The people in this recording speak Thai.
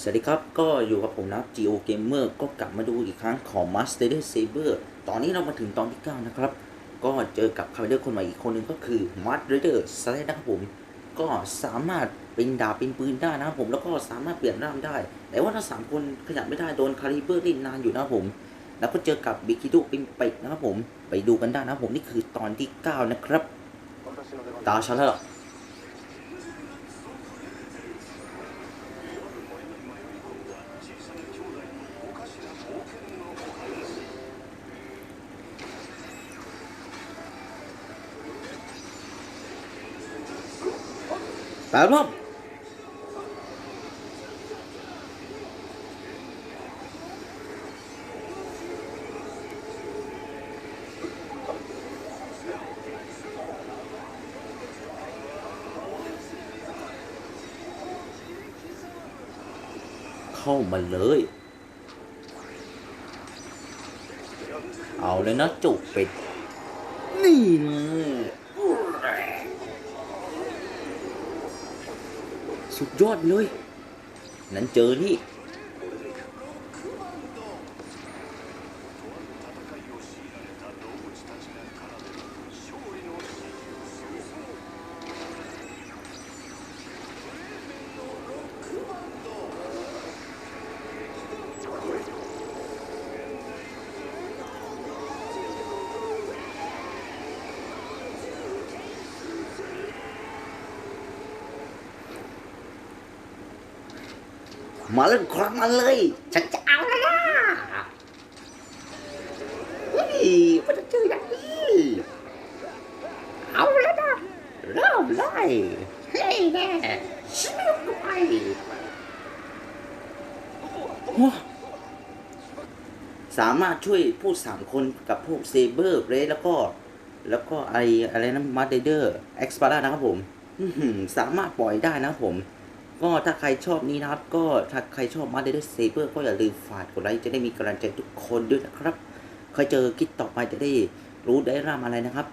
สวัสดีครับ ก็อยู่กับผมนะ Geo Gamer ก็กลับมาดูอีกครั้งของ Master Saber ตอนนี้เรามาถึงตอนที่ 9 นะครับ ก็เจอกับคาร์เดอร์คนใหม่อีกคนหนึ่งก็คือ Master s l a นะครับผม ก็สามารถเป็นดาบเป็นปืนได้นะครับผม แล้วก็สามารถเปลี่ยนร่างได้ แต่ว่าถ้าสามคนขยับไม่ได้โดนคาลิเบอร์เล่นนานอยู่นะครับผม แล้วก็เจอกับบิคิดุเป็นเป็ดนะครับผม ไปดูกันได้นะครับผมนี่คือตอนที่ 9 นะครับ ตาฉันแล้ว แป๊บนึงเข้ามาเลย เอาเลยนะจุกเป็ดนี่เล สุดยอดเลย นั้นเจอนี่ มาเล่นครั้งมาเลย ฉันจะเอาแล้วนะเฮ้ยมันจะเจออย่างนี้เอาแล้วนะเริ่มเลยเฮ้ยแน่ชิวไปว้าสามารถช่วยพูดสามคนกับพวกเซเบอร์เรสแล้วก็ แล้วก็ไออะไรนะมาเดเดอร์เอ็กซ์ปาร์นะครับผมสามารถปล่อยได้นะผม ก็ถ้าใครชอบนี้นะครับ ก็ถ้าใครชอบมาเดอร์เซเบอร์ก็อย่าลืมฝากกดไลค์จะได้มีกำลังใจทุกคนด้วยนะครับเคยเจอคลิปต่อไปจะได้รู้ได้ร่ำอะไรนะครับ